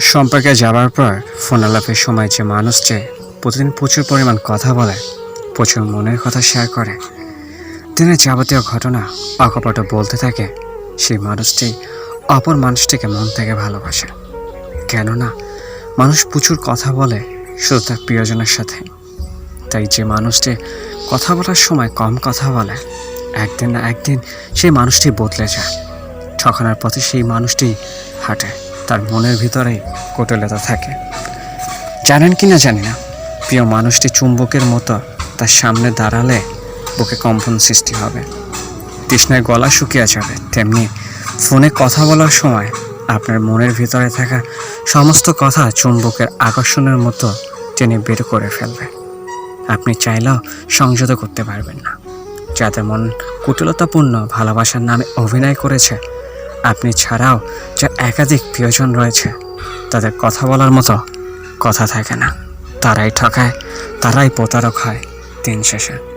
সম্পর্কে যাওয়ার পর ফোন আলাপের সময় যে মানুষ যে প্রতিদিন প্রচুর পরিমাণ কথা বলে, প্রচুর মনের কথা শেয়ার করে, দিনের যাবতীয় ঘটনা অকপট বলতে থাকে, সেই মানুষটি অপর মানুষটিকে মন থেকে ভালোবাসে। কেননা মানুষ প্রচুর কথা বলে শুধু তার প্রিয়জনের সাথে। তাই যে মানুষটি কথা বলার সময় কম কথা বলে, একদিন না একদিন সেই মানুষটি বদলে যায়। ঠকানোর পথে সেই মানুষটি হাঁটে। তার মনের ভিতরে কোটলতা থাকে। জানেন কি না জানি না, প্রিয় মানুষটি চুম্বকের মতো তার সামনে দাঁড়ালে বুকে কম্পন সৃষ্টি হবে। তৃষ্ণায় গলা শুকিয়ে যাবে, তেমনি ফোনে কথা বলার সময় আপনার মনের ভিতরে থাকা সমস্ত কথা চুম্বকের আকর্ষণের মতো টেনে বের করে ফেলবে। আপনি চাইলেও সংযত করতে পারবেন না। যাদের মন কুটিলতাপূর্ণ ভালোবাসার নামে অভিনয় করেছে আপনি ছাড়াও যে একাধিক প্রিয়জন রয়েছে, তাদের কথা বলার মতো কথা থাকে না। তারাই ঠকায়, তারাই প্রতারক হয় দিন শেষে।